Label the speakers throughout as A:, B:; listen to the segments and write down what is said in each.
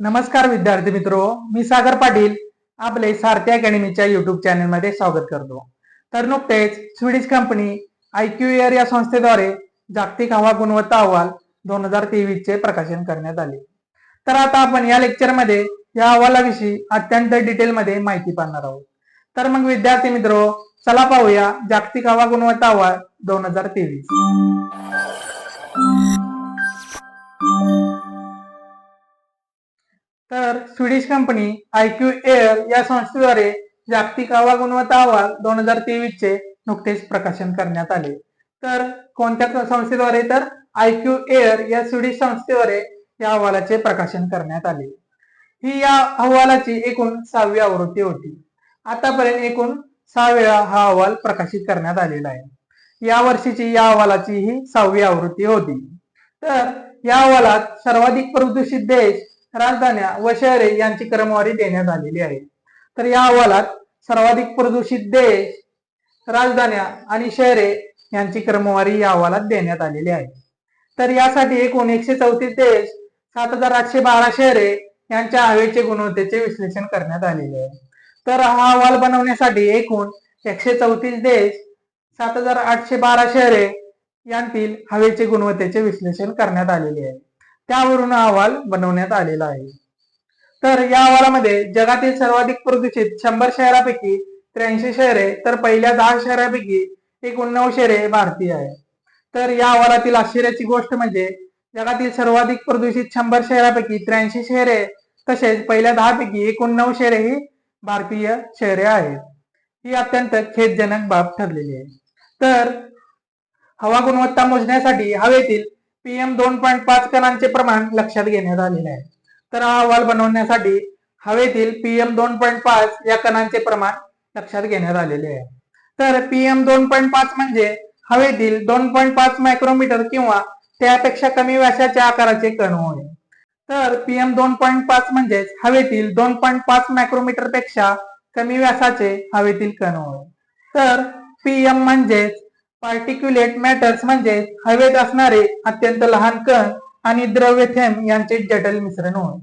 A: नमस्कार विद्यार्थी मित्रो मी सागर पाटील. आपले सारथी अकॅडमीच्या युट्यूब चॅनलमध्ये स्वागत करतो. तर नुकतेच स्वीडिश कंपनी आयक्यू एअर या संस्थेद्वारे जागतिक हवा गुणवत्ता अहवाल दोन हजार तेवीस चे प्रकाशन करण्यात आले. तर आता आपण या लेक्चरमध्ये या अहवालाविषयी अत्यंत डिटेलमध्ये माहिती पाहणार आहोत. तर मग विद्यार्थी मित्रो चला पाहूया जागतिक हवा गुणवत्ता अहवाल दोन हजार तेवीस. तर स्वीडिश कंपनी आयक्यू एअर या संस्थेद्वारे जागतिक हवा गुणवत्ता अहवाल दोन हजार तेवीस चे नुकतेच प्रकाशन करण्यात आले. तर कोणत्या संस्थेद्वारे? तर आयक्यू एअर या स्वीडिश संस्थेद्वारे या अहवालाचे प्रकाशन करण्यात आले. ही या अहवालाची एकूण सहावी आवृत्ती होती. आतापर्यंत एकूण सहा वेळा हा अहवाल प्रकाशित करण्यात आलेला आहे. या वर्षीची या अहवालाची ही सहावी आवृत्ती होती. तर या अहवालात सर्वाधिक प्रदूषित देश राजधान्या व शहरे यांची क्रमवारी देण्यात आलेली आहे. तर या अहवालात सर्वाधिक प्रदूषित देश राजधान्या आणि शहरे यांची क्रमवारी या अहवालात देण्यात आलेली आहे. तर यासाठी एकूण एकशे चौतीस देश सात हजार आठशे बारा शहरे यांच्या हवेचे गुणवत्तेचे विश्लेषण करण्यात आलेले आहे. तर हा अहवाल बनवण्यासाठी एकूण एकशे चौतीस देश सात हजार आठशे बारा शहरे यांतील हवेचे गुणवत्तेचे विश्लेषण करण्यात आलेले आहे. त्यावरून अहवाल बनवण्यात आलेला आहे. तर या अहवालामध्ये जगातील सर्वाधिक प्रदूषित शंभर शहरापैकी त्र्याऐंशी शहरे तर पहिल्या दहा शहरापैकी एकूण नऊ शहरे भारतीय आहे. तर या अहवालातील आश्चर्याची गोष्ट म्हणजे जगातील सर्वाधिक प्रदूषित शंभर शहरापैकी त्र्याऐंशी शहरे तसेच पहिल्या दहा पैकी एकूण नऊ शहरे ही भारतीय शहरे आहेत. ही अत्यंत खेदजनक बाब ठरलेली आहे. तर हवा गुणवत्ता मोजण्यासाठी हवेतील पीएम दोन पॉईंट पाच कणांचे प्रमाण लक्षात घेण्यात आलेले आहे. तर हा अहवाल बनवण्यासाठी हवेतील पीएम दोन पॉईंट पाच या कणांचे प्रमाण लक्षात घेण्यात आलेले आहे. तर पीएम दोन पॉईंट पाच म्हणजे हवेतील दोन पॉईंट पाच मायक्रोमीटर किंवा त्यापेक्षा कमी व्यासाच्या आकाराचे कण होय. तर पीएम दोन पॉईंट पाच म्हणजेच हवेतील दोन पॉईंट पाच मायक्रोमीटरपेक्षा कमी व्यासाचे हवेतील कण होय. तर पीएम म्हणजेच पार्टिक्युलेट मॅटर्स म्हणजे हवेत असणारे अत्यंत लहान कण आणि द्रव्य थेंब यांचे जटिल मिश्रण होय.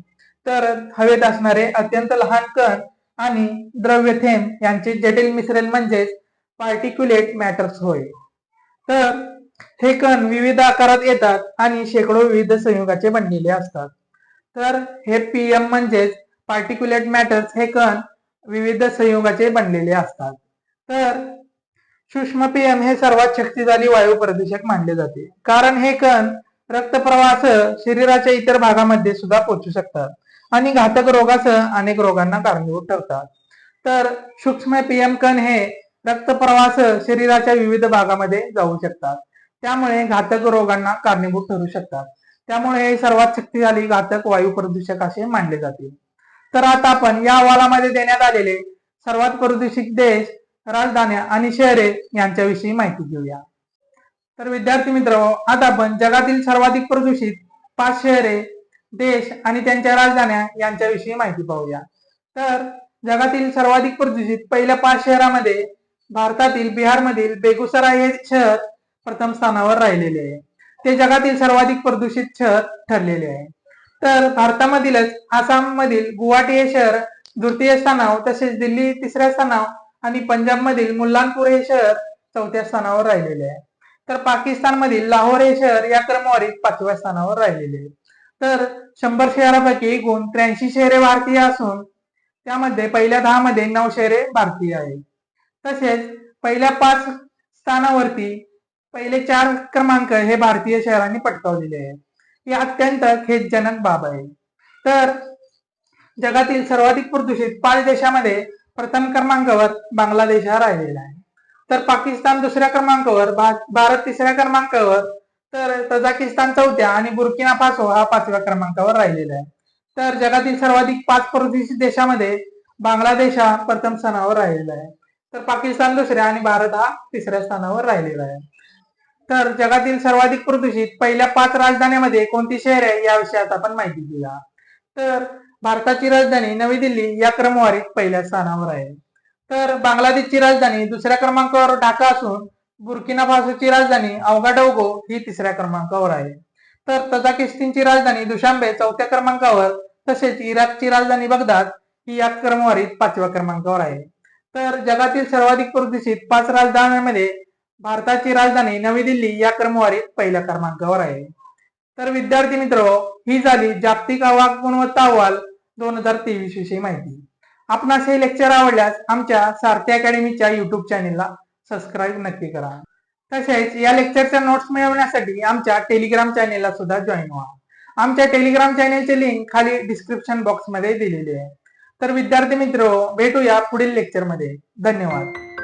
A: तर हवेत असणारे अत्यंत लहान कण आणि द्रव्य थेंब यांचे जटिल मिश्रण म्हणजेच पार्टिक्युलेट मॅटर्स होय. तर हे कण विविध आकारात येतात आणि शेकडो विविध संयुगाचे बनलेले असतात. तर हे पीएम म्हणजेच पार्टिक्युलेट मॅटर्स हे कण विविध संयुगाचे बनलेले असतात. तर सूक्ष्म पीएम हे सर्वात शक्तिशाली वायू प्रदूषक मानले जाते. कारण हे कण रक्तप्रवाहासह शरीराच्या इतर भागामध्ये सुद्धा पोचू शकतात आणि घातक रोगासह अनेक रोगांना कारणीभूत ठरतात. तर सूक्ष्म पीएम कण हे रक्तप्रवाहासह शरीराच्या विविध भागामध्ये जाऊ शकतात. त्यामुळे घातक रोगांना कारणीभूत ठरू शकतात. त्यामुळे हे सर्वात शक्तिशाली घातक वायू प्रदूषक असे मानले जाते. तर आता आपण या अहवालामध्ये देण्यात आलेले सर्वात प्रदूषित देश राजधान्या आणि शहरे यांच्याविषयी माहिती घेऊया. तर विद्यार्थी मित्र आता आपण जगातील सर्वाधिक प्रदूषित पाच शहरे देश आणि त्यांच्या राजधान्या यांच्याविषयी माहिती पाहूया. तर जगातील सर्वाधिक प्रदूषित पहिल्या पाच शहरामध्ये भारतातील बिहारमधील बेगुसराय हे शहर प्रथम स्थानावर राहिलेले आहे. ते जगातील सर्वाधिक प्रदूषित शहर ठरलेले आहे. तर भारतामधीलच आसाममधील गुवाहाटी हे शहर द्वितीय स्थानावर तसेच दिल्ली तिसऱ्या स्थानावर आणि पंजाब मधील मुल्लानपूर हे शहर चौथ्या स्थानावर राहिलेले आहे. तर पाकिस्तान मधील लाहोर हे शहर या क्रमवारीत पाचव्या स्थानावर राहिलेले आहे. तर शंभर शहरापैकी एकूण त्र्याऐंशी शहरे भारतीय असून त्यामध्ये पहिल्या दहा मध्ये नऊ शहरे भारतीय आहेत. तसेच पहिल्या पाच स्थानावरती पहिले चार क्रमांक हे भारतीय शहरांनी पटकावलेले आहेत. ही अत्यंत खेदजनक बाब आहे. तर जगातील सर्वाधिक प्रदूषित पाच देशामध्ये प्रथम क्रमांकावर बांगलादेश हा राहिलेला आहे. तर पाकिस्तान दुसऱ्या क्रमांकावर भारत तिसऱ्या क्रमांकावर तर तजाकिस्तान चौथ्या आणि बुर्किना फासो हा पाचव्या क्रमांकावर राहिलेला आहे. तर जगातील सर्वाधिक पाच प्रदूषित देशामध्ये बांगलादेश हा प्रथम स्थानावर राहिलेला आहे. तर पाकिस्तान दुसऱ्या आणि भारत हा तिसऱ्या स्थानावर राहिलेला आहे. तर जगातील सर्वाधिक प्रदूषित पहिल्या पाच राजधान्यामध्ये कोणती शहर आहे या विषयात आपण माहिती दिला तर भारताची राजधानी नवी दिल्ली या क्रमवारीत पहिल्या स्थानावर आहे. तर बांगलादेशची राजधानी दुसऱ्या क्रमांकावर ढाका असून बुर्किना फासोची राजधानी अवगाडोगो ही तिसऱ्या क्रमांकावर आहे. तर तजाकिस्तानची राजधानी दुशांबे चौथ्या क्रमांकावर तसेच इराकची राजधानी बगदाद ही या क्रमवारीत पाचव्या क्रमांकावर आहे. तर जगातील सर्वाधिक प्रदूषित पाच राजधान्यांमध्ये भारताची राजधानी नवी दिल्ली या क्रमवारीत पहिल्या क्रमांकावर आहे. तर विद्यार्थी मित्र ही झाली जागतिक आवाज गुणवत्ता अहवाल दोन हजार तेवीस विषयी माहिती. आपणास हे लेक्चर आवडल्यास आमच्या सारथी अकॅडमीच्या युट्यूब चॅनेलला सबस्क्राईब नक्की करा. तसेच या लेक्चरच्या नोट्स मिळवण्यासाठी आमच्या टेलिग्राम चॅनेलला सुद्धा जॉईन व्हा. आमच्या टेलिग्राम चॅनेलची लिंक खाली डिस्क्रिप्शन बॉक्समध्ये दिलेली आहे. तर विद्यार्थी मित्र भेटूया पुढील लेक्चरमध्ये धन्यवाद.